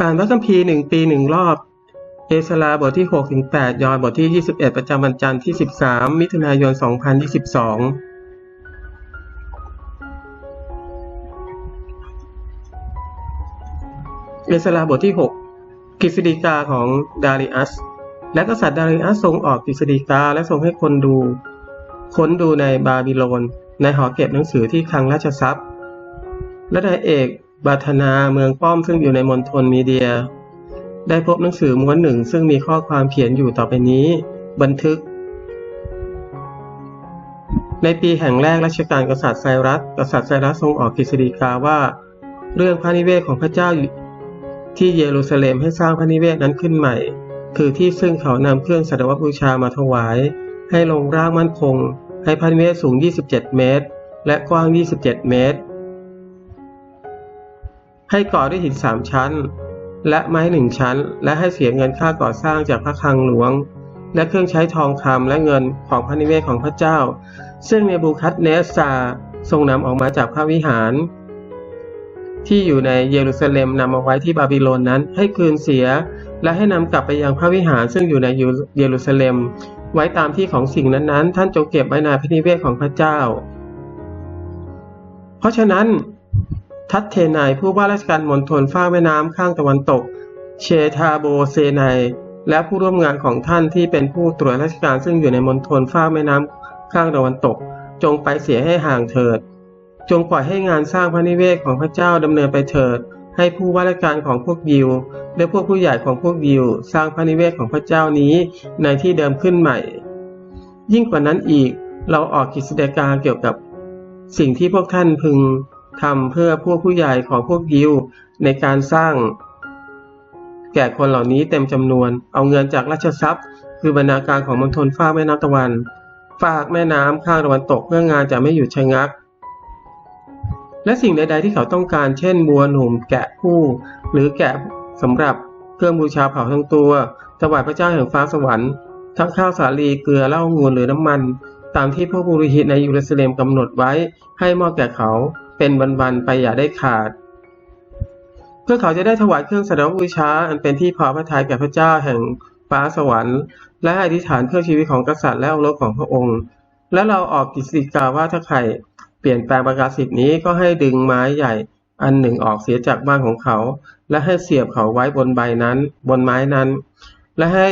อ่านพระคัมภีร์หนึ่งปีหนึ่งรอบ เอสราบทที่6ถึง8ยอห์นบทที่ 21 ประจำวันจันทร์ที่ 13 มิถุนายน 2022เอสราบทที่ 6 กฤษฎีกาของดาริอัส และกษัตริย์ดาริอัสทรงออกกฤษฎีกาและทรงให้คนดู ค้นดูในบาบิโลน ในหอเก็บหนังสือที่คลังราชทรัพย์ และนายเอก บาธนาเมืองป้อมซึ่งอยู่ในมณฑลมีเดีย ได้พบหนังสือม้วนหนึ่งซึ่งมีข้อความเขียนอยู่ต่อไปนี้ บันทึก ในปีแห่งแรกรัชกาลกษัตริย์ไซรัส กษัตริย์ไซรัสทรงออกกฤษฎีกาว่า เรื่องพระนิเวศของพระเจ้าที่เยรูซาเล็มให้สร้างพระนิเวศนั้นขึ้นใหม่ คือที่ซึ่งเขานำเครื่องสัตวบูชามาถวาย ให้ลงร่างมั่นคง ให้พระนิเวศสูง 27 เมตร และกว้าง 27 เมตร ให้ก่อด้วยหินสามชั้น และไม้หนึ่งชั้น และให้เสียเงินค่าก่อสร้างจากพระคลังหลวง และเครื่องใช้ทองคำและเงินของพระนิเวศของพระเจ้า ซึ่งเนบูคัดเนสซาทรงนำออกมาจากพระวิหาร ที่อยู่ในเยรูซาเล็มนำมาไว้ที่บาบิโลนนั้น ให้คืนเสีย และให้นำกลับไปยังพระวิหารซึ่งอยู่ในเยรูซาเล็ม ไว้ตามที่ของสิ่งนั้นๆ ท่านจงเก็บไว้ในพระนิเวศของพระเจ้า เพราะฉะนั้น ทัตเทนายผู้ว่าราชการมณฑลฝ้าแม่น้ำข้างตะวันตก เชทาโบเซนายและผู้ร่วมงานของท่านที่เป็นผู้ตรวจราชการซึ่งอยู่ในมณฑลฝ้าแม่น้ำข้างตะวันตก จงไปเสียให้ห่างเถิด จงปล่อยให้งานสร้างพระนิเวศของพระเจ้าดำเนินไปเถิด ให้ผู้ว่าราชการของพวกยิว และพวกผู้ใหญ่ของพวกยิว สร้างพระนิเวศของพระเจ้านี้ในที่เดิมขึ้นใหม่ ยิ่งกว่านั้นอีกเราออกกิจกาเกี่ยวกับ สิ่งที่พวกท่านพึง ทำเพื่อพวกผู้ใหญ่ของพวกยิวในการสร้าง แก่คนเหล่านี้เต็มจำนวน เอาเงินจากราชทรัพย์ คือบรรณาการของมณฑลฟ้าแม่น้ำตะวัน ฝากแม่น้ำข้างตะวันตกเพื่องานจะไม่หยุดชะงัก และสิ่งใดๆที่เขาต้องการ เช่นบัวหนุ่มแกะผู้หรือแกะสำหรับเครื่องบูชาเผาทั้งตัวถวายพระเจ้าแห่งฟ้าสวรรค์ทั้งข้าวสาลีเกลือเหล้างูหรือน้ำมัน ตามที่พวกบุริหิตในยูรูซาเลมกำหนดไว้ให้มอบแก่เขา เป็นวันๆไปอย่าได้ขาด เพื่อเขาจะได้ถวายเครื่องสักการบูชาอันเป็นที่พอพระทัยแก่พระเจ้าแห่งฟ้าสวรรค์ และอธิษฐานเพื่อชีวิตของกษัตริย์และองค์ของพระองค์ และเราออกกิจสิกาว่าถ้าใครเปลี่ยนแปลงประกาศสิทธินี้ก็ให้ดึงไม้ใหญ่อันหนึ่งออกเสียจากบ้านของเขา และให้เสียบเขาไว้บนใบนั้น บนไม้นั้น และให้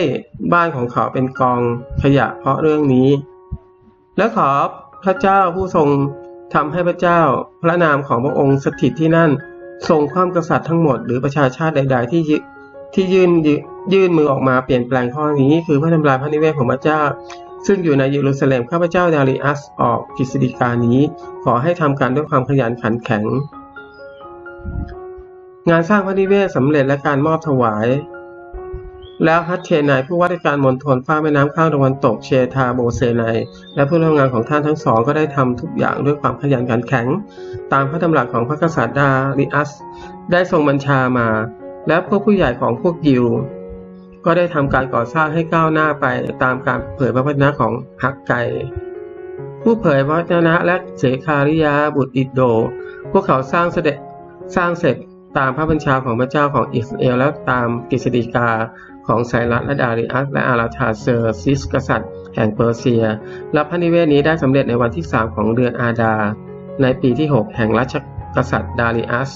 บ้านของเขาเป็นกองขยะเพราะเรื่องนี้ และขอพระเจ้าผู้ทรง ทำให้พระเจ้าพระนามของพระองค์สถิตที่นั่นทรงความกษัตริย์ทั้งหมดหรือประชาชาติใด ๆ ที่ที่ยื่นยื่นมือออกมาเปลี่ยนแปลงข้อนี้ คือพระทำลายพระนิเวศของพระเจ้า ซึ่งอยู่ในเยรูซาเล็มข้าพเจ้าดาริอัสออกกิจสิกานี้ ขอให้ทำการด้วยความขยันขันแข็ง งานสร้างพระนิเวศสำเร็จและการมอบถวาย แล้วฮัตเทนายผู้ว่าราชการมณฑลฟ้าแม่น้ำข้างตะวันตกเชทาโบเซนายและผู้ร่วมงานของท่านทั้งสองก็ได้ทำทุกอย่างด้วยความขยันขันแข็ง ตามพระดำรัสของพระกษัตริย์ดาริอัส ได้ทรงบัญชามา และพวกผู้ใหญ่ของพวกยิว ก็ได้ทำการก่อสร้างให้ก้าวหน้าไปตามการเผยพระวจนะของฮักไก ผู้เผยพระวจนะและเสคาริยาบุตรอิดโด พวกเขาสร้างเสด็จสร้างเสร็จตามพระบัญชาของพระเจ้าของอิสราเอลและตามกฤษฎีกา ของไซรัสและดาริอัสและอาราธาเซอร์ซิสกษัตริย์แห่งเปอร์เซีย และพระนิเวศนี้ได้สำเร็จในวันที่ 3 ของเดือนอาดา ในปีที่ 6 แห่งรัชกษัตริย์ดาริอัส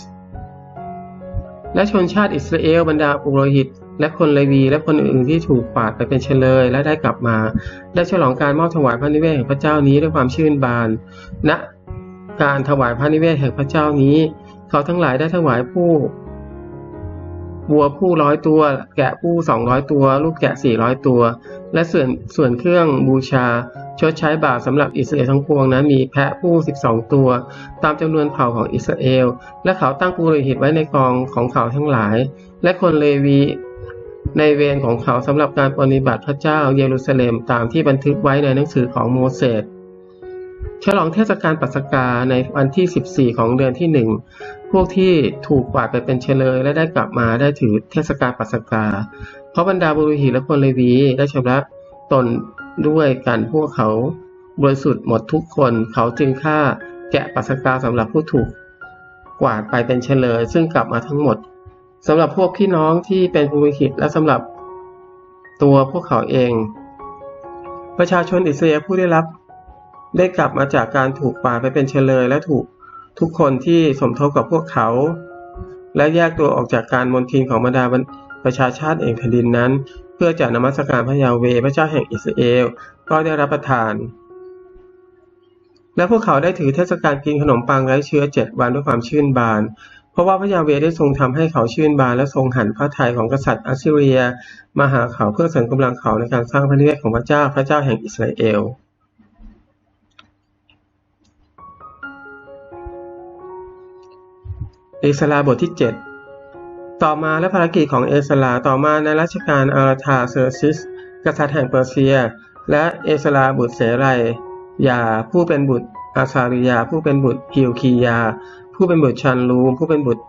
และชนชาติอิสราเอลบรรดาปุโรหิต และคนเลวีและคนอื่นๆที่ถูกปาดไปเป็นเฉลยและได้กลับมา ได้ฉลองการมอบถวายพระนิเวศแห่งพระเจ้านี้ด้วยความชื่นบานณการถวายพระนิเวศแห่งพระเจ้านี้ เขาทั้งหลายได้ถวายผู้ วัวผู้ร้อยตัว แกะผู้สองร้อยตัว ลูกแกะสี่ร้อยตัว และส่วนส่วนเครื่องบูชา ชดใช้บาปสำหรับอิสราเอลทั้งปวงนั้นมีแพะผู้สิบสองตัว ตามจำนวนเผ่าของอิสราเอล และเขาตั้งปุโรหิตไว้ในกองของเขาทั้งหลาย และคนเลวีในเวรของเขาสำหรับการปฏิบัติพระเจ้าเยรูซาเล็มตามที่บันทึกไว้ในหนังสือของโมเสส ฉลองเทศกาลปัสกาในวันที่ 14 ของเดือนที่ 1 พวกที่ถูกกวาดไปเป็นเชลยและได้กลับมาได้ถือเทศกาลปัสกา เพราะบรรดาบุรุษและคนเลวีได้ชำระตนด้วยกันพวกเขาบริสุทธิ์หมดทุกคนเขาจึงฆ่าแกะปัสกาสำหรับผู้ถูกกวาดไปเป็นเฉลย ซึ่งกลับมาทั้งหมดสำหรับพวกพี่น้องที่เป็นผู้วิคิตและสำหรับตัวพวกเขาเอง ประชาชนอิสราเอลผู้ได้รับ ได้กลับมาจากการถูกป่าไปเป็นเฉลยและถูกทุกคนที่สมทบกับพวกเขา และแยกตัวออกจากการมนทินของบรรดาประชาชาติเองแผ่นดินนั้น เพื่อจะนมัสการพระยาเวพระเจ้าแห่งอิสราเอลก็ได้รับประทาน และพวกเขาได้ถือเทศกาลกินขนมปังไร้เชื้อเจ็ดวันด้วยความชื่นบาน เพราะว่าพระยาเวได้ทรงทำให้เขาชื่นบาน และทรงหันพระทัยของกษัตริย์อัสซีเรีย มาหาเขาเพื่อเสริมกำลังเขาในการสร้างพระนิเวศของพระเจ้าพระเจ้าแห่งอิสราเอล เอสลาบทที่ 7 ต่อมาและภารกิจของเอสลาต่อมาในรัชกาลอาราธาเซอร์ซิส กษัตริย์แห่งเปอร์เซีย และเอสลาบุตรเสรัยยาผู้เป็นบุตรอาซาริยา ผู้เป็นบุตรฮิวคียา ผู้เป็นบุตรชันลูมผู้เป็นบุตร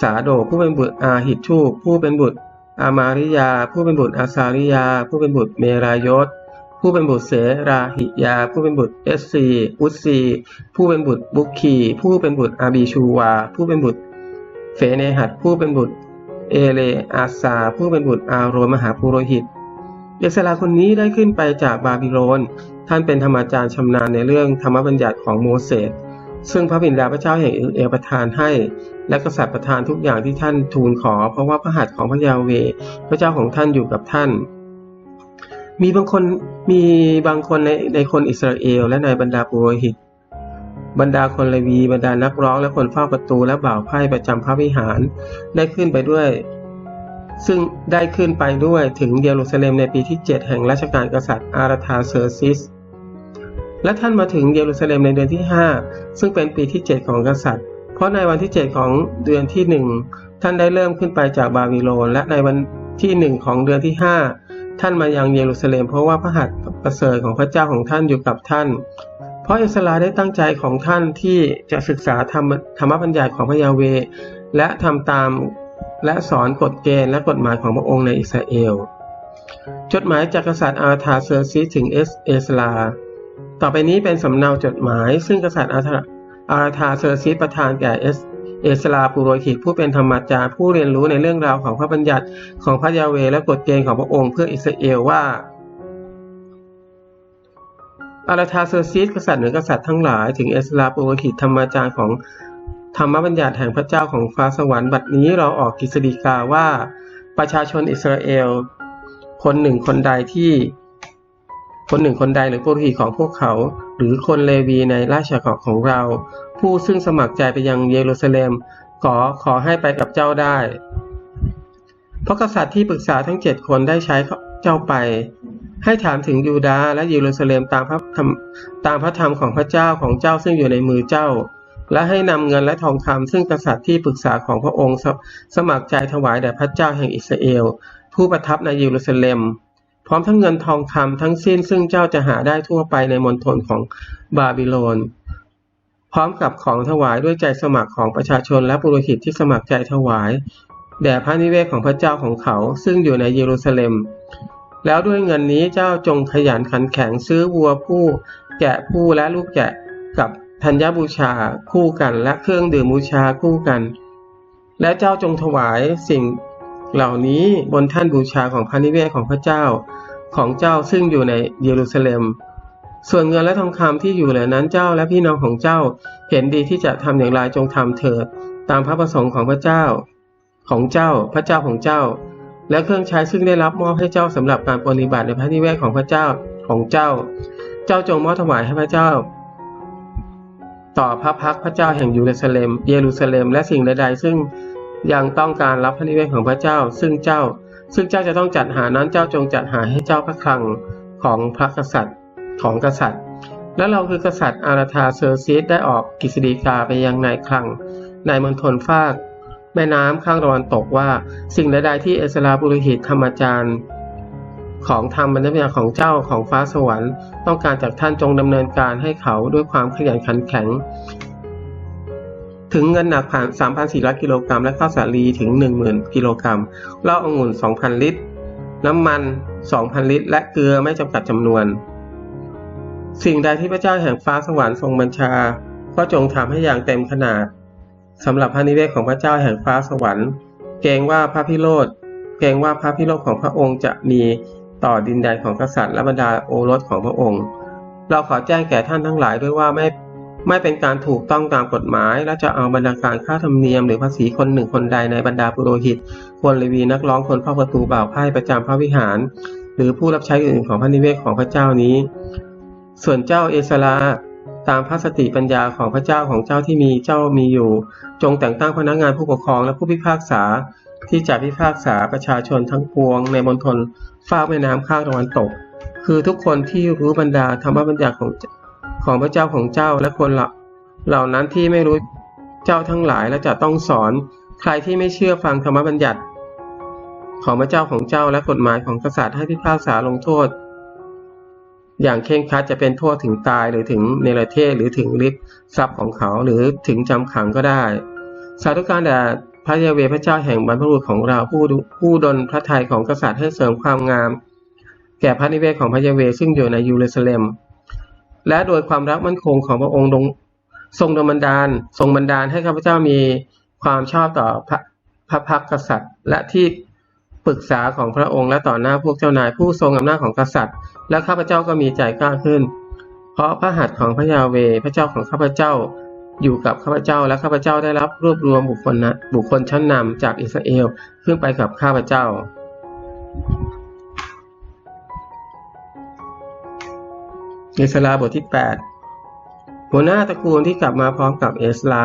สาโดผู้เป็นบุตรอาหิทูผู้เป็นบุตรอามาริยา ผู้เป็นบุตรอาซาริยา ผู้เป็นบุตรเมรายศ ผู้เป็นบุตรเสราหิยา ผู้เป็นบุตรเอสซีอุสซีผู้เป็นบุตรบุคคีผู้เป็นบุตรอาบีชูวา ผู้เป็นบุตรเฟเนหัดผู้เป็นบุตรเอเลอาซา ผู้เป็นบุตรอาโรมหาปุโรหิตเยสลาคนนี้ได้ขึ้นไปจากบาบิโลน ท่านเป็นธรรมาจารย์ชำนาญในเรื่องธรรมบัญญัติของโมเสส ซึ่งพระบิดาพระเจ้าแห่งอิสราเอลประทานให้ และกษัตริย์ประทานทุกอย่างที่ท่านทูลขอ เพราะว่าพระหัตถ์ของพระยาเว พระเจ้าของท่านอยู่กับท่าน มีบางคนมีบางคนในในคนอิสราเอล และในบรรดาปุโรหิต บรรดาคนเลวีบรรดานักร้องและคนเฝ้าประตูและบ่าวไพ่ประจำพระวิหารได้ขึ้นไปด้วย ซึ่งได้ขึ้นไปด้วยถึงเยรูซาเล็มในปีที่ 7 แห่งรัชกาลกษัตริย์อาราธาเซอร์ซิส และท่านมาถึงเยรูซาเล็มในเดือนที่ 5 ซึ่งเป็นปีที่ 7 ของกษัตริย์ เพราะในวันที่ 7 ของเดือนที่ 1 ท่านได้เริ่มขึ้นไปจากบาบิโลนและในวันที่ 1 ของเดือนที่ 5 ท่านมายังเยรูซาเล็มเพราะว่าพระหัตถ์ประเสริฐของพระเจ้าของท่านอยู่กับท่าน เพราะอิสราได้ตั้งใจของท่านที่จะศึกษาธรรมธรรมบัญญัติของพระยาเว และทำตามและสอนกฎเกณฑ์และกฎหมายของพระองค์ในอิสราเอล จดหมายจากกษัตริย์อาธาเซอร์ซิสถึงเอสเอสลา ต่อไปนี้เป็นสำเนาจดหมาย ซึ่งกษัตริย์อาธาอาธาเซอร์ซิสประทานแก่เอส เอสลาปุโรหิตผู้เป็นธรรมาจารย์ผู้เรียนรู้ในเรื่องราวของพระบัญญัติของพระยาเวและกฎเกณฑ์ของพระองค์เพื่ออิสราเอลว่าอาราธาเซอร์ซิสกษัตริย์เหนือกษัตริย์ทั้งหลายถึงเอสลาปุโรหิตธรรมาจารย์ของธรรมบัญญัติแห่งพระเจ้าของฟ้าสวรรค์บัดนี้เราออกกฤษฎีกาว่า ประชาชนอิสราเอล คนหนึ่งคนใดที่ คนหนึ่งคนใดหรือปุโรหิตของพวกเขา หรือคนเลวีในราชกาของเรา ผู้ซึ่งสมัครใจไปยังเยรูซาเล็มขอขอให้ไปกับเจ้าได้ เพราะกษัตริย์ที่ปรึกษาทั้งเจ็ดคนได้ใช้เจ้าไป ให้ถามถึงยูดาห์และเยรูซาเล็มตามพระธรรมตามพระธรรมของพระเจ้าของเจ้าซึ่งอยู่ในมือเจ้า และให้นำเงินและทองคำซึ่งกษัตริย์ที่ปรึกษาของพระองค์สสมัครใจถวายแด่พระเจ้าแห่งอิสราเอล ผู้ประทับในเยรูซาเล็มพร้อมทั้งเงินทองคำทั้งสิ้นซึ่งเจ้าจะหาได้ทั่วไปในมณฑลของบาบิโลน พร้อมกับของถวายด้วยใจสมัครของประชาชนและปุโรหิตที่สมัครใจถวาย แด่พระนิเวศของพระเจ้าของเขาซึ่งอยู่ในเยรูซาเล็ม แล้วด้วยเงินนี้เจ้าจงขยันขันแข็งซื้อวัวผู้ แกะผู้และลูกแกะกับธัญบูชาคู่กันและเครื่องดื่มบูชาคู่กัน และเจ้าจงถวายสิ่งเหล่านี้บนท่านบูชาของพระนิเวศของพระเจ้าของเจ้าซึ่งอยู่ในเยรูซาเล็ม ส่วนเงินและทองคำที่อยู่เหล่านั้นเจ้าและพี่น้องของเจ้า เห็นดีที่จะทำอย่างไรจงทำเถิด ตามพระประสงค์ของพระเจ้า ของเจ้า พระเจ้าของเจ้า และเครื่องใช้ซึ่งได้รับมอบให้เจ้าสำหรับการปฏิบัติในพระนิเวศของพระเจ้าของเจ้า เจ้าจงมอบถวายให้พระเจ้า ต่อพระพักพระเจ้าแห่งยรูซาเลมเยรูซาเล็มและสิ่งใดๆ ซึ่งยังต้องการรับพระนิเวศของพระเจ้า ซึ่งเจ้า ซึ่งเจ้าจะต้องจัดหานั้นเจ้าจงจัดหาให้เจ้าพระคลังของพระกษัตริย์ ของกษัตริย์ และเราคือกษัตริย์อาราธาเซอร์ซิสได้ออกกิจดีกาไปยังนายคลังในมณฑลฟาก แม่น้ำข้างตะวันตกว่าสิ่งใดๆที่เอสราบุริหิตธรรมจารย์ ของธรรมบรรดาของเจ้าของฟ้าสวรรค์ ต้องการจากท่านจงดำเนินการให้เขาด้วยความขยันขันแข็งถึงเงินหนักผ่าน 3,400 กิโลกรัม และข้าวสาลีถึง 10,000 กิโลกรัมเหล้าองุ่น 2,000 ลิตร น้ำมัน 2,000 ลิตร และเกลือไม่จำกัดจำนวน สิ่งใดที่พระเจ้าแห่งฟ้าสวรรค์ทรงบัญชา ก็จงทำให้อย่างเต็มขนาดสำหรับพระนิเวศของพระเจ้าแห่งฟ้าสวรรค์ เกรงว่าพระพิโรธเกรงว่าพระพิโรธของพระองค์จะมีต่อดินแดนของกษัตริย์และบรรดาโอรสของพระองค์ เราขอแจ้งแก่ท่านทั้งหลายด้วยว่าไม่ไม่เป็นการถูกต้องตามกฎหมาย และจะเอาบรรดาการค่าธรรมเนียมหรือภาษีคนหนึ่งคนใดในบรรดาปุโรหิต คนเลวีนักร้องคนเฝ้าประตูบ่าวไพ่ประจำพระวิหาร หรือผู้รับใช้อื่นของพระนิเวศของพระเจ้านี้ ส่วนเจ้าเอสลาตามพระสติปัญญาของพระเจ้าของเจ้าที่มีเจ้ามีอยู่ จงแต่งตั้งพนักงานผู้ปกครองและผู้พิพากษา ที่จะพิพากษาประชาชนทั้งปวง ในมณฑลฝ้าแม่น้ำข้างตะวันตก คือทุกคนที่รู้บรรดาธรรมบัญญัติของของพระเจ้าของเจ้าและคนละเหล่านั้นที่ไม่รู้เจ้าทั้งหลายและจะต้องสอน ใครที่ไม่เชื่อฟังธรรมบัญญัติ ของพระเจ้าของเจ้าและกฎหมายของกษัตริย์ให้พิพากษาลงโทษ อย่างเคร่งครัดจะเป็นโทษถึงตายหรือถึงเนรเทศหรือถึงฤทธิ์ทรัพย์ของเขาหรือถึงจำขังก็ได้ สาธุการแด่พระเยเวพระเจ้าแห่งบรรพบุรุษของเราผู้ผู้ดลพระทัยของกษัตริย์ให้เสริมความงาม แก่พระนิเวศของพระเยเวซึ่งอยู่ในยูเรซาเลมและโดยความรักมั่นคงของพระองค์ทรงดลบันดาล ทรงบันดาลให้ข้าพเจ้ามีความชอบต่อพระพระพักกษัตริย์ และที่ ปรึกษาของพระองค์และต่อหน้าพวกเจ้านายผู้ทรงอำนาจของกษัตริย์ และข้าพเจ้าก็มีใจกล้าขึ้น เพราะพระหัตถ์ของพระยาเวพระเจ้าของข้าพเจ้า อยู่กับข้าพเจ้าและข้าพเจ้าได้รับรวบรวมบุคคลนะบุคคลชั้นนำจากอิสราเอลขึ้นไปกับข้าพเจ้า เอสราบทที่ 8 หัวหน้าตระกูลที่กลับมาพร้อมกับเอสลา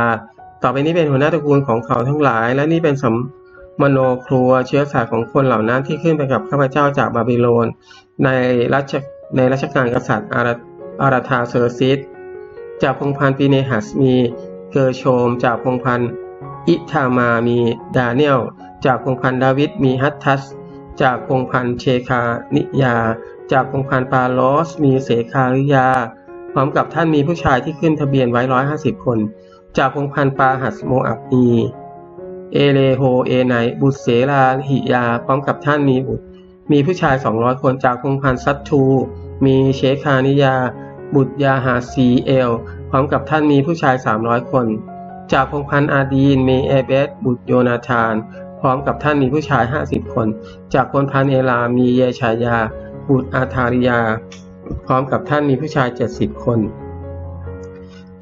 ต่อไปนี้เป็นหัวหน้าตระกูลของเขาทั้งหลาย และนี่เป็นสม มโนครัวเชื้อสายของคนเหล่านั้นที่ขึ้นไปกับข้าพเจ้าจากบาบิโลน ในรัชในรัชกาลกษัตริย์อาราอาราธาเซอร์ซิสจากพงพันธ์ปีเนหัสมีเกอร์โชม จากพงพันธ์อิธามามีดาเนียลจากพงพันธ์ดาวิดมีฮัตทัส จากพงพันธ์เชคานิยา จากพงพันธ์ปาโลสมีเสคาริยา พร้อมกับท่านมีผู้ชายที่ขึ้นทะเบียนไว้ร้อยห้าสิบคน จากพงพันธ์ปาหัสโมอับมี เอเลโฮเอไนบุตรเสลาหิยา พร้อมกับท่านมีบุตร มีผู้ชายสองร้อยคนจากพงพันธ์ซัตทู มีเชคานิยา บุตรยาหาสีเอล พร้อมกับท่านมีผู้ชายสามร้อยคน จากพงพันธ์อาดีน มีเอเบสบุตรโยนาธาน พร้อมกับท่านมีผู้ชายห้าสิบคน จากพงพันธ์เอลา มีเยชายา บุตรอาธาริยา พร้อมกับท่านมีผู้ชายเจ็ดสิบคน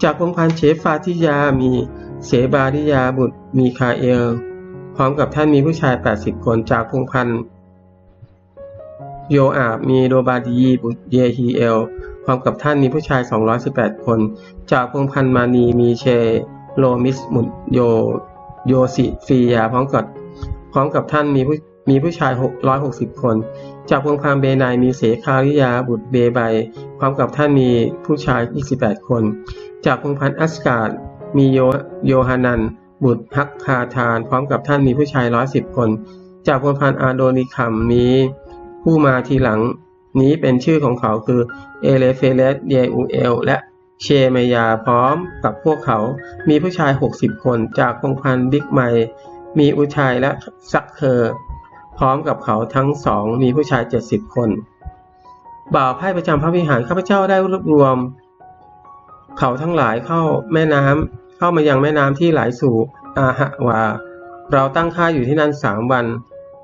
จากพงพันธ์เชฟฟาทิยา มี เสบาริยาบุตรมีคาเอล พร้อมกับท่านมีผู้ชาย 80 คนจากพงพันธ์โยอาบมีโดบาดีบุตรเยฮีเอล พร้อมกับท่านมีผู้ชาย 218 คน จากพงพันธ์มานีมีเชโลมิสมุตโยโยสิฟียาพร้อมกับพร้อมกับท่านมีผู้มีผู้ชาย 660 คน จากพงพันธ์เบนายมีเสคาริยาบุตรเบไบพร้อมกับท่านมีผู้ชาย 28 คน จากพงพันธ์อัสการ์ มีโยโยฮานัน บุตรฮักคาทาน พร้อมกับท่านมีผู้ชายร้อยสิบคน จากพลพันอาโดนิคัมนี้ ผู้มาทีหลังนี้เป็นชื่อของเขาคือเอเลเฟเลสเยอูเอล และเชเมยาพร้อมกับพวกเขา มีผู้ชาย60คน จากพงพันบิ๊กไมมีอุชัยและซักเคอร์พร้อมกับเขาทั้งสองมีผู้ชาย70คน บ่าวไพ่ประจำพระวิหารข้าพเจ้าได้รวบรวม เขาทั้งหลายเข้าแม่น้ำเข้ามายังแม่น้ำที่ไหลสู่อาหะวา เราตั้งค่าอยู่ที่นั่นสามวัน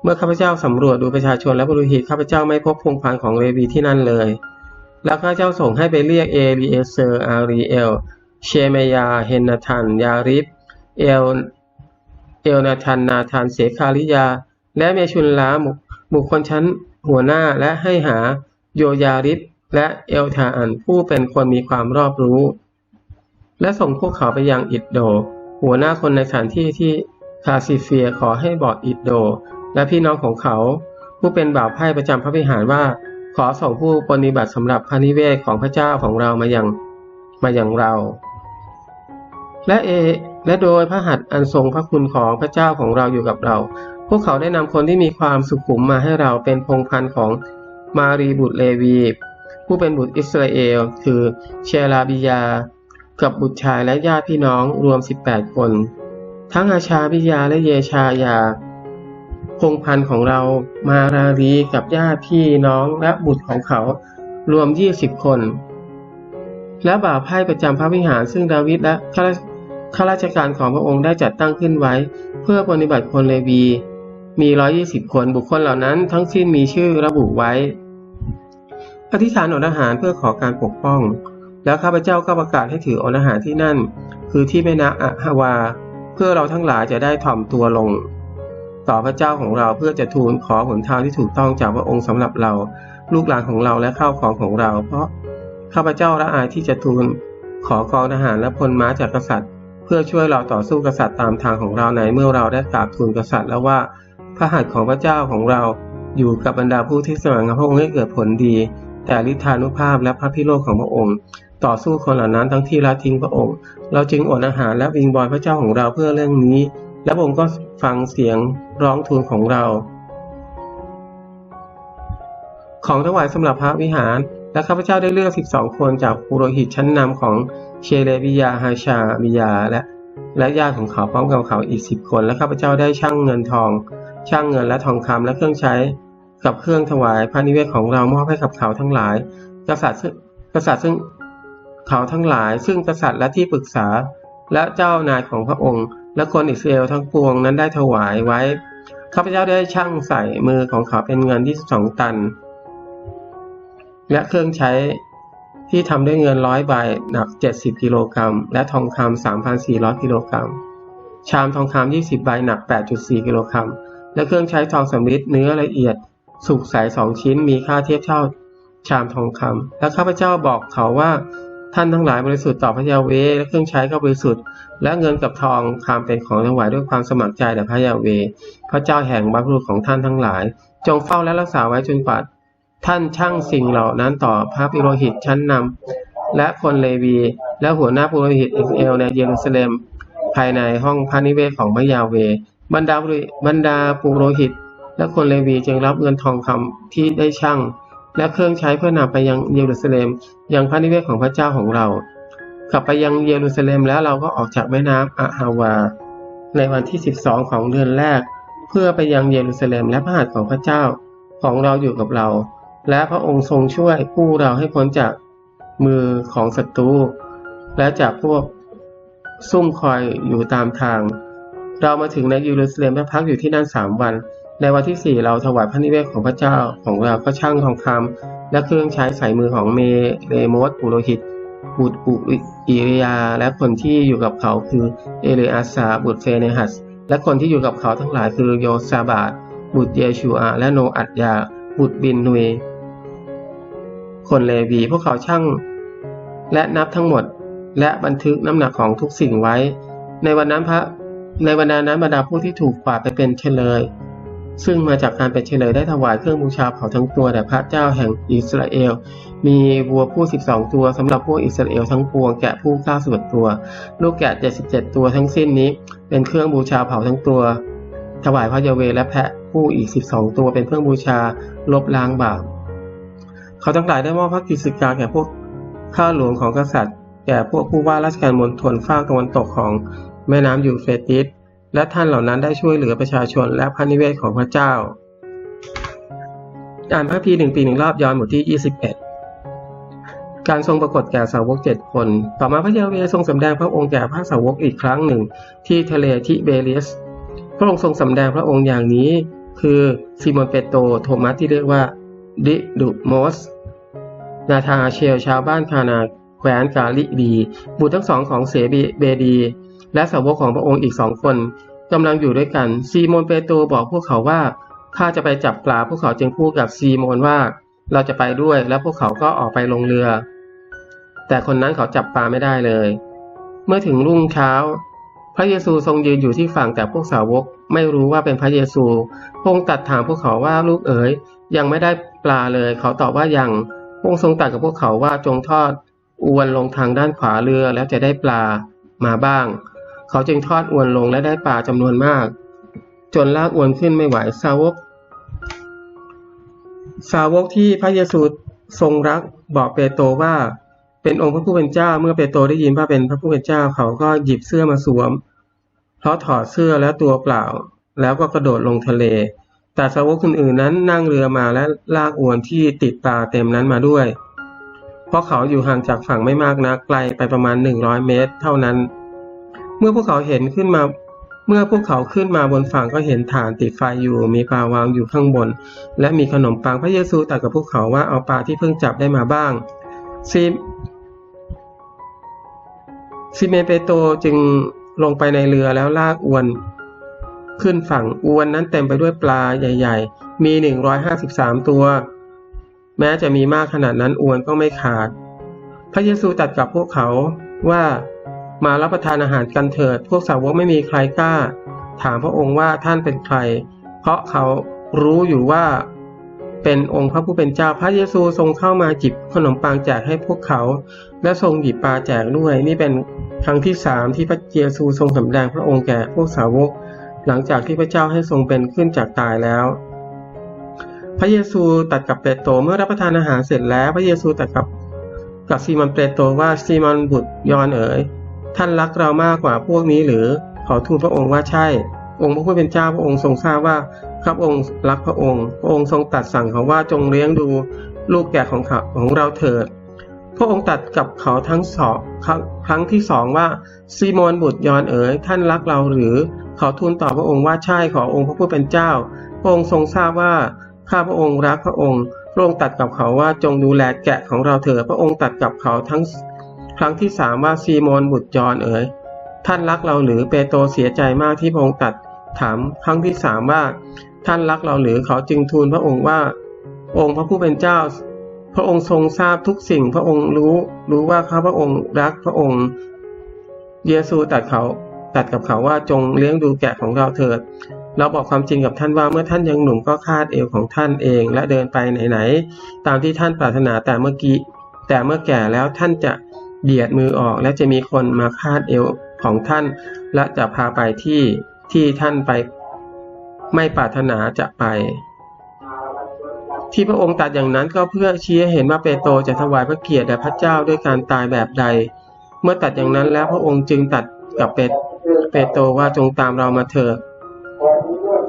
เมื่อข้าพเจ้าสำรวจดูประชาชนและบริหิตข้าพเจ้าไม่พบพงพันของเลวีที่นั่นเลย แล้วข้าพเจ้าส่งให้ไปเรียกเอลีเอเซอร์อารีเอล เชเมยา เฮนนาทัน ยาริฟเอล เอลนาทัน นาทัน เสคาริยา และเมชุนลาบุคคลชั้นหัวหน้าและให้หาโยยาริฟ และเอลทาอันผู้เป็นคนมีความรอบรู้ และส่งพวกเขาไปยังอิดโด หัวหน้าคนในสถานที่ที่คาซิเฟียขอให้บอกอิดโด และพี่น้องของเขา ผู้เป็นบ่าวไพ่ประจำพระวิหารว่า ขอส่งผู้ปฏิบัติสำหรับพระนิเวศของพระเจ้าของเรามายังมาอย่างเรา และเอและโดยพระหัตถ์อันทรงพระคุณของพระเจ้าของเราอยู่กับเรา พวกเขาได้นำคนที่มีความสุขุมมาให้เราเป็นพงพันธ์ของมารีบุตรเลวี ผู้เป็นบุตรอิสราเอล คือเชลาบิยา กับบุตรชายและญาติพี่น้องรวม 18 คน ทั้งอาชาพิยาและเยชายา พงพันของเรามารารีกับญาติพี่น้องและบุตรของเขารวม 20 คน และบ่าวไพ่ประจำพระวิหารซึ่งดาวิดและข้าราชการของพระองค์ได้จัดตั้งขึ้นไว้ เพื่อปฏิบัติคนเลวี มีร้อยี่สิบคนบุคคลเหล่านั้นทั้งสิ้นมีชื่อระบุไว้ อธิษฐานอดอาหารเพื่อขอการปกป้อง แล้วข้าพเจ้าก็ประกาศให้ถืออดอาหารที่นั่น คือที่แม่นาอะฮาวา เพื่อเราทั้งหลายจะได้ถ่อมตัวลง ต่อพระเจ้าของเราเพื่อจะทูลขอหนทางที่ถูกต้องจากพระองค์สำหรับเรา ลูกหลานของเราและข้าวของของเรา เพราะข้าพเจ้าละอายที่จะทูลขอกองทหารและพลม้าจากกษัตริย์ เพื่อช่วยเราต่อสู้กษัตริย์ตามทางของเราในเมื่อเราได้กราบทูลกษัตริย์แล้วว่าพระหัตถ์ของพระเจ้าของเราอยู่กับบรรดาผู้ที่สมังพระองค์ให้เกิดผลดี แต่ฤทธานุภาพและพระพิโรธของพระองค์ ต่อสู้คนเหล่านั้นทั้งที่ละทิ้งพระองค์ เราจึงอดอาหารและวิงบอลพระเจ้าของเราเพื่อเรื่องนี้ และพระองค์ก็ฟังเสียงร้องทูลของเรา ของถวายสำหรับพระวิหาร และข้าพเจ้าได้เลือก 12 คนจากปุโรหิตชั้นนำของเชเลวิยาฮาชาบิยาและและญาติของเขาพร้อมกับเขาอีกสิบคน และข้าพเจ้าได้ช่างเงินทอง ช่างเงินและทองคำและเครื่องใช้ กับเครื่องถวายพระนิเวศของเรามอบให้กับเขาทั้งหลาย กษัตริย์ซึ่งกษัตริย์ซึ่งเขาทั้งหลาย ซึ่งกษัตริย์และที่ปรึกษา และเจ้านายของพระองค์ และคนอิสราเอลทั้งปวงนั้นได้ถวายไว้ข้าพเจ้าได้ช่างใส่มือของเขาเป็นเงินที่สองตัน และเครื่องใช้ที่ทำด้วยเงินร้อยใบหนัก 70 กิโลกรัม และทองคำ3,400 กิโลกรัม ชามทองคำ20 ใบหนัก 8.4 กิโลกรัม และเครื่องใช้ทองสำริดเนื้อละเอียด สุกใสสองชิ้นมีค่าเทียบเท่าชามทองคำและข้าพเจ้าบอกเขาว่าท่านทั้งหลายบริสุทธิ์ต่อพระยาเวและเครื่องใช้ก็บริสุทธิ์ และเงินกับทองคำเป็นของถวายด้วยความสมัครใจแด่พระยาเว พระเจ้าแห่งบรรพบุรุษของท่านทั้งหลาย จงเฝ้าและรักษาไว้จนกว่าท่านช่างสิ่งเหล่านั้นต่อพระพิโรหิตชั้นนำและคนเลวี และหัวหน้าปุโรหิตอิสเอลในเยรูซาเล็ม ภายในห้องพระนิเวศของพระยาเว บรรดาบรรดาปุโรหิต และคนเลวีจึงรับเงินทองคำที่ได้ช่างและเครื่องใช้เพื่อนำไปยังเยรูซาเล็ม ยังพระนิเวศของพระเจ้าของเรา กลับไปยังเยรูซาเล็มแล้วเราก็ออกจากแม่น้ำอะฮาวา ในวันที่ 12 ของเดือนแรก เพื่อไปยังเยรูซาเล็มและพระหัตถ์ของพระเจ้าของเราอยู่กับเรา และพระองค์ทรงช่วยผู้เราให้พ้นจากมือของศัตรูและจากพวกซุ่มคอยอยู่ตามทาง เรามาถึงในเยรูซาเล็มและพักอยู่ที่นั่นสามวัน ในวันที่สี่เราถวายพระนิเวศของพระเจ้าของเราก็ช่างทองคำและเครื่องใช้ใส่มือของเมเรโมสปุโรหิต บุตรอุอิริยา และคนที่อยู่กับเขาคือเอเลอาซาบุตรเฟเนหัส และคนที่อยู่กับเขาทั้งหลายคือโยซาบาดบุตรเยชูอา และโนอัดยา บุตรบินนุย คนเลวีพวกเขาช่าง และนับทั้งหมด และบันทึกน้ำหนักของทุกสิ่งไว้ ในวันนั้นพระในบรรดานั้นบรรดาผู้ที่ถูกกวาดไปเป็นเฉลย ซึ่งมาจากการเป็นเฉลยได้ถวายเครื่องบูชาเผาทั้งตัวแด่พระเจ้าแห่งอิสราเอล มีวัวผู้ 12 ตัวสำหรับพวกอิสราเอลทั้งปวงแกะผู้91ตัว ลูกแกะ 77 ตัวทั้งสิ้นนี้ เป็นเครื่องบูชาเผาทั้งตัว ถวายพระเยาเวและแพะผู้อีก 12 ตัวเป็นเครื่องบูชาลบล้างบาปเขาทั้งหลายได้มอบพระกิจการแก่พวกข้าหลวงของกษัตริย์ แก่พวกผู้ว่าราชการมณฑลภาคตะวันตกของแม่น้ำยูเฟรติส และท่านเหล่านั้นได้ช่วยเหลือประชาชนและพระนิเวศของพระเจ้า อ่านพระพีหนึ่งปีหนึ่งรอบย้อนบทที่ 21 การทรงปรากฏแก่สาวกเจ็ดคน ต่อมาพระเยาเวทรงสำแดงพระองค์แก่พระสาวกอีกครั้งหนึ่ง ที่ทะเลทิเบเลียส พระองค์ทรงสำแดงพระองค์อย่างนี้ คือซิมอนเปโตรโทมัสที่เรียกว่าดิดุโมส นาธาเชลชาวบ้านคานาแควนกาลิดีบุตรทั้งสองของเสเบดี และสาวกของพระองค์อีกสองคนกำลังอยู่ด้วยกัน ซีโมนเปโตรบอกพวกเขาว่าข้าจะไปจับปลาพวกเขาจึงพูดกับซีโมนว่า เราจะไปด้วยและพวกเขาก็ออกไปลงเรือ แต่คนนั้นเขาจับปลาไม่ได้เลย เมื่อถึงรุ่งเช้า พระเยซูทรงยืนอยู่ที่ฝั่งแต่พวกสาวกไม่รู้ว่าเป็นพระเยซูพงตัดถามพวกเขาว่าลูกเอ๋ยยังไม่ได้ปลาเลย เขาตอบว่ายังพงทรงตรัสกับพวกเขาว่าจงทอดอวนลงทางด้านขวาเรือแล้วจะได้ปลามาบ้าง เขาจึงทอดอวนลงและได้ปลาจำนวนมาก จนลากอวนขึ้นไม่ไหวสาวก สาวกที่พระเยซูทรงรักบอกเปโตรว่า เป็นองค์พระผู้เป็นเจ้า เมื่อเปโตรได้ยินว่าเป็นพระผู้เป็นเจ้า เขาก็หยิบเสื้อมาสวม เพราะถอดเสื้อแล้วตัวเปล่า แล้วก็กระโดดลงทะเล แต่สาวกอื่นๆนั้นนั่งเรือมาและลากอวนที่ติดปลาเต็มนั้นมาด้วย เพราะเขาอยู่ห่างจากฝั่งไม่มากนักไกลไปประมาณ100เมตร เท่านั้น เมื่อพวกเขาเห็นขึ้นมา เมื่อพวกเขาขึ้นมาบนฝั่งก็เห็นฐานติดไฟอยู่ มีปลาวางอยู่ข้างบน และมีขนมปังพระเยซูตรัสกับพวกเขาว่าเอาปลาที่เพิ่งจับได้มาบ้างซีซิเมเปโตจึงลงไปในเรือแล้วลากอวน ขึ้นฝั่งอวนนั้นเต็มไปด้วยปลาใหญ่ ๆ มี 153 ตัว แม้จะมีมากขนาดนั้นอวนก็ไม่ขาด พระเยซูตรัสกับพวกเขาว่า มารับประทานอาหารกันเถิด พวกสาวกไม่มีใครกล้า ถามพระองค์ว่าท่านเป็นใคร เพราะเขารู้อยู่ว่า เป็นองค์พระผู้เป็นเจ้าพระเยซูทรงเข้ามาจิบขนมปังแจกให้พวกเขา และทรงหยิบปลาแจกด้วย นี่เป็นครั้งที่สามที่พระเยซูทรงสำแดงพระองค์แก่พวกสาวก หลังจากที่พระเจ้าให้ทรงเป็นขึ้นจากตายแล้ว พระเยซูตรัสกับเปโตรเมื่อรับประทานอาหารเสร็จแล้ว พระเยซูตรัสกับกับซีมอนเปโตรว่าซีมอนบุตรยอนเอ๋ย ท่านรักเรามากกว่าพวกนี้หรือ เขอทูลพระองค์ว่าใช่ องค์พระผู้เป็นเจ้าพระองค์ทรงทราบว่าข้าพระองค์รักพระองค์ พระองค์ทรงตรัสสั่งเขาว่าจงเลี้ยงดูลูกแกะของเขาของเราเถิด พระองค์ตรัสกับเขาทั้งสองครั้งที่สองว่าซีโมนบุตรยอนเอ๋ยท่านรักเราหรือ เขาทูลตอบพระองค์ว่าใช่ขอองค์พระผู้เป็นเจ้า พระองค์ทรงทราบว่าข้าพระองค์รักพระองค์ พระองค์ตรัสกับเขาว่าจงดูแลแกะของเราเถิด พระองค์ตรัสกับเขาทั้ง ครั้งที่สามว่าซีโมนบุตรยอนเอ๋ยท่านรักเราหรือเปโตรเสียใจมากที่พระองค์ตรัสถาม ครั้งที่สามว่า ท่านรักเราหรือเขาจึงทูลพระองค์ว่า องค์พระผู้เป็นเจ้า พระองค์ทรงทราบทุกสิ่งพระองค์รู้ รู้ว่าข้าพระองค์รักพระองค์ เยซูตัดเขาตัดกับเขาว่าจงเลี้ยงดูแกะของเราเถิด เราบอกความจริงกับท่านว่าเมื่อท่านยังหนุ่มก็คาดเอวของท่านเองและเดินไปไหนๆตามที่ท่านปรารถนาแต่เมื่อกี้แต่เมื่อแก่แล้วท่านจะ เบียดมือออกและจะมีคนมาคาดเอวของท่าน และจะพาไปที่ที่ท่านไปไม่ปรารถนาจะไป ที่พระองค์ตัดอย่างนั้นก็เพื่อชี้ให้เห็นว่าเปโตรจะถวายพระเกียรติแด่พระเจ้าด้วยการตายแบบใด เมื่อตัดอย่างนั้นแล้วพระองค์จึงตัดกับเปเปโตรว่าจงตามเรามาเถิด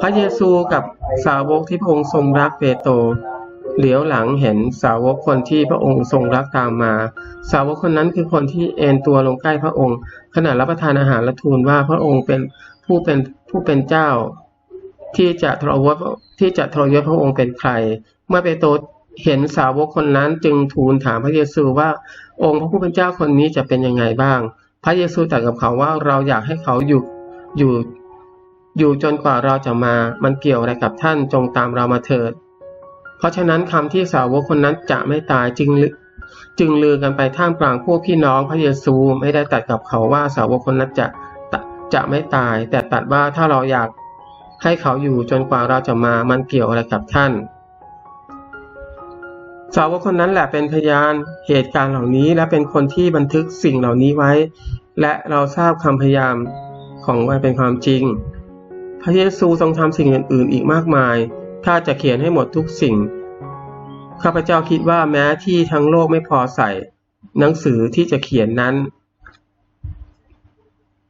พระเยซูกับสาวกที่พระองค์ทรงรักเปโตร เหลียวหลังเห็นสาวกคนที่พระองค์ทรงรักตามมา สาวกคนนั้นคือคนที่เอนตัวลงใกล้พระองค์ ขณะรับประทานอาหารและทูลว่าพระองค์เป็นผู้เป็นผู้เป็นเจ้า ที่จะทรยศที่จะทรยศพระองค์เป็นใคร เมื่อเปโตรเห็นสาวกคนนั้นจึงทูลถามพระเยซูว่าองค์พระผู้เป็นเจ้าคนนี้จะเป็นยังไงบ้าง พระเยซูตรัสกับเขาว่าเราอยากให้เขาอยู่อยู่อยู่จนกว่าเราจะมา มันเกี่ยวอะไรกับท่านจงตามเรามาเถิด เพราะฉะนั้นคำที่สาวกคนนั้นจะไม่ตายจึงจึงลือกันไปท่ามกลางพวกพี่น้องพระเยซูไม่ได้ตัดกับเขาว่าสาวกคนนั้นจะจะไม่ตาย แต่ตัดว่าถ้าเราอยากให้เขาอยู่จนกว่าเราจะมามันเกี่ยวอะไรกับท่าน สาวกคนนั้นแหละเป็นพยานเหตุการณ์เหล่านี้และเป็นคนที่บันทึกสิ่งเหล่านี้ไว้ และเราทราบคำพยายามของมันเป็นความจริง พระเยซูทรงทำสิ่งอื่นๆอีกมากมาย ถ้าจะเขียนให้หมดทุกสิ่ง ข้าพเจ้าคิดว่าแม้ที่ทั้งโลกไม่พอใส่ หนังสือที่จะเขียนนั้น